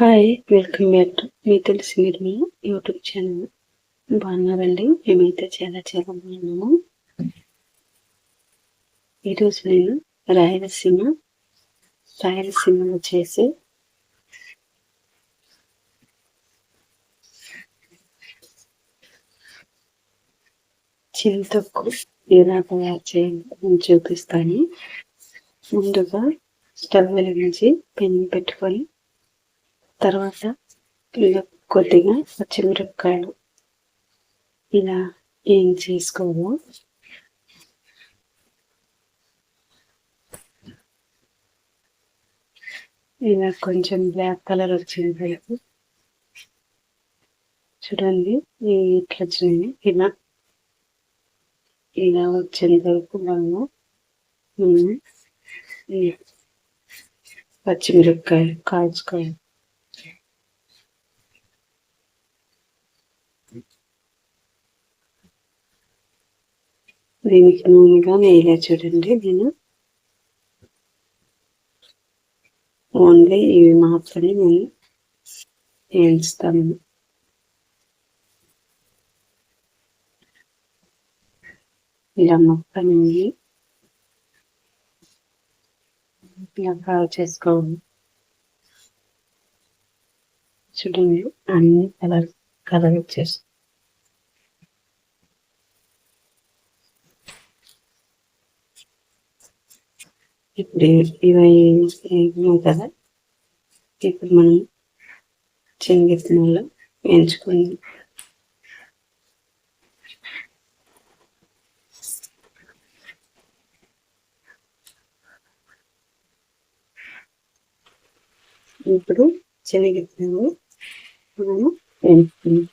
Hi welcome back to మీ తెలిసి Nirmala YouTube channel. బాగున్నారండి మేమైతే చాలా చాలా బాగున్నాము. ఈరోజు నేను రాయలసీమ రాయలసీమలో చేసే చింతకు ఎలా తయారు చేయాలి చూపిస్తాను. ముందుగా స్టవ్ వెలిగించి పెన్ పెట్టుకొని తర్వాత ఇలా కొద్దిగా పచ్చిమిరపకాయలు. ఇలా ఏం చేసుకోము? ఇలా కొంచెం బ్లాక్ కలర్ వచ్చింది వైపు చూడండి ఇట్లా వచ్చింది. ఇలా ఇలా వచ్చిన వరకు మనము పచ్చిమిరపకాయలు కాల్చుకోవాలి. దీనికి నూనెగా వేయలే చూడండి నేను. ఓన్లీ ఇవి మాత్రమే నేను వేయిస్తాను ఇలా మొత్తం ఇలా కాల్ చేసుకోవాలి. చూడండి అన్ని కలర్ కలర్ వచ్చేసి ఇప్పుడు ఇవి కదా. ఇప్పుడు మనం శనగిత్తనాలు వేయించుకుందాం. ఇప్పుడు శనగిత్తనాలు మనము వేయించుకుందాం.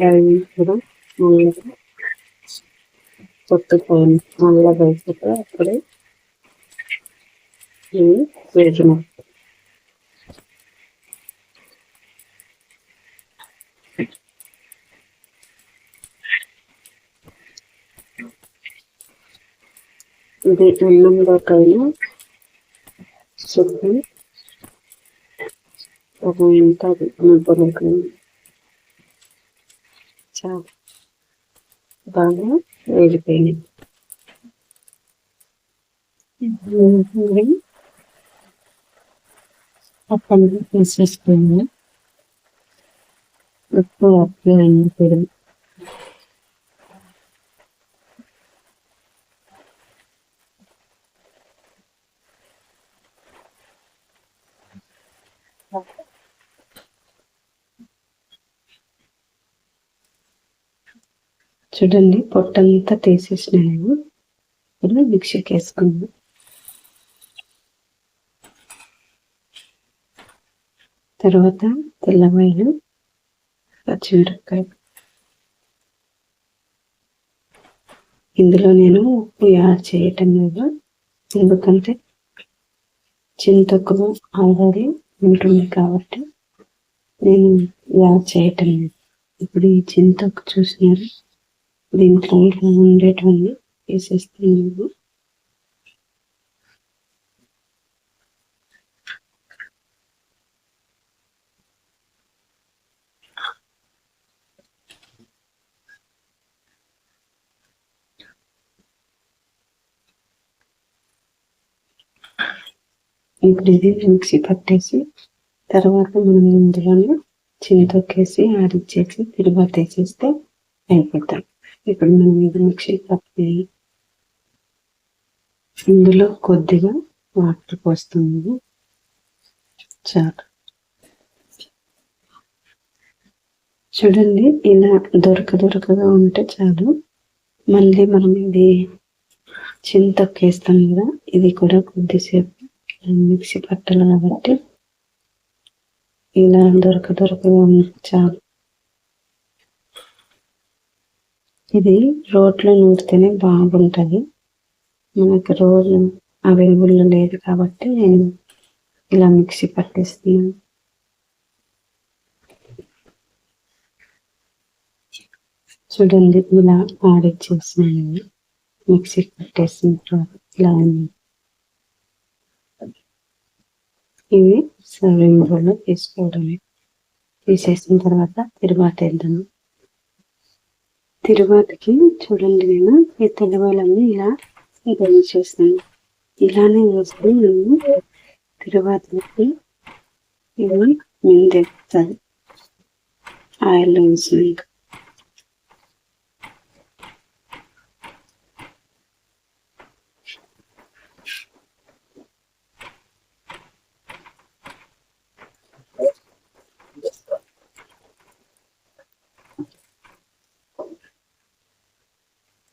കഴിച്ചത് പൊട്ടിപ്പോയി നല്ല കഴിച്ചിട്ട് അപ്പടി ഇനി വേവിക്കണം ഇത് എണ്ണം കഴിഞ്ഞ ശുദ്ധം. അപ്പോൾ നമുക്ക് അത് చాలా బాగా వేడిపోయినాయి అక్కడ తీసేసుకుని ఉప్పు అప్పు అయిపోయింది చూడండి పొట్టంతా తీసేసినాను ఇప్పుడు మిక్సీకి వేసుకున్నాను తర్వాత తెల్లవైన పచ్చిమిరపకాయ ఇందులో నేను ఉప్పు యాడ్ చేయటం లేదు. ఎందుకంటే చింతకు ఆల్రెడీ ఉంటుంది కాబట్టి నేను యాడ్ చేయటం లేదు. ఇప్పుడు ఈ చింతకు చూసినారు. దీంట్లో ఉండేటువంటి వేసేస్తున్నాను. ఇప్పుడు ఇది మిక్సీ పట్టేసి తర్వాత మనం ఇందులోనే తొక్కేసి ఆడిచ్చేసి తిరువాత వేసేస్తే అయిపోతాం ఇక్కడ మనం ఇది మిక్సీ పట్టి ఇందులో కొద్దిగా వాటర్ పోస్తుంది చాలు. చూడండి ఇలా దొరక దొరకగా ఉంటే చాలు. మళ్ళీ మనం ఇది చింతొక్కేస్తాం కదా ఇది కూడా కొద్దిసేపు మిక్సీ పట్టాలి కాబట్టి ఇలా దొరక దొరకగా ఉంది చాలు. ఇది రోడ్లో నూరితేనే బాగుంటుంది. మనకి రోజు అవైలబుల్ లేదు కాబట్టి నేను ఇలా మిక్సీ పట్టేస్తున్నాను. చూడండి ఇలా ఆడిచ్చేసాను మిక్సీ పట్టేసిన తర్వాత ఇలా ఇవి సర్వింగ్ బౌల్లో తీసుకోవడమే. తీసేసిన తర్వాత తిరువాత తిరువాతకి చూడండి నేను. ఈ తెల్లవాళ్ళని ఇలా చేస్తాను. ఇలానే వేస్తే నేను తిరువాతకి ఇవి మిందెక్కుతుంది ఆయిల్ వేసినాక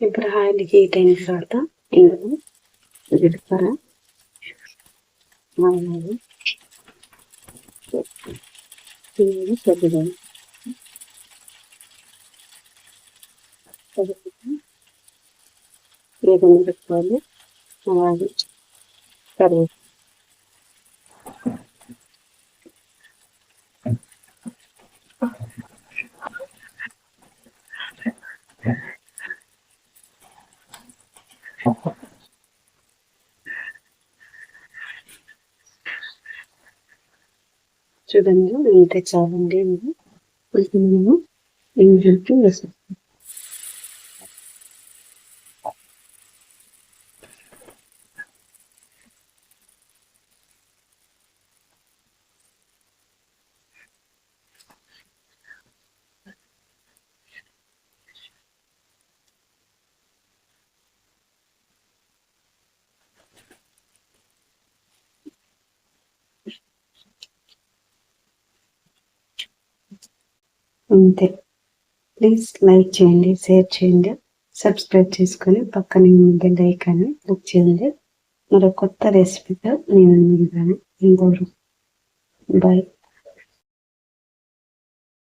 ఇప్పుడు ఆయిల్ హీట్ అయిన తర్వాత ఇందులో జీలకర్ర ఆవాలు ఇది కొద్దిగా ఏదైనా పెట్టుకోవాలి. అలాగే కరివేపాకు చూడండి ఇంతే చాలండి ఇప్పుడు మేము ఇంజన్కి వేసాం అంతే. ప్లీజ్ లైక్ చేయండి షేర్ చేయండి సబ్స్క్రైబ్ చేసుకొని పక్కనే బెల్ ఐకాన్ని క్లిక్ చేయండి. మరో కొత్త రెసిపీతో నేను ముందుగానే బాయ్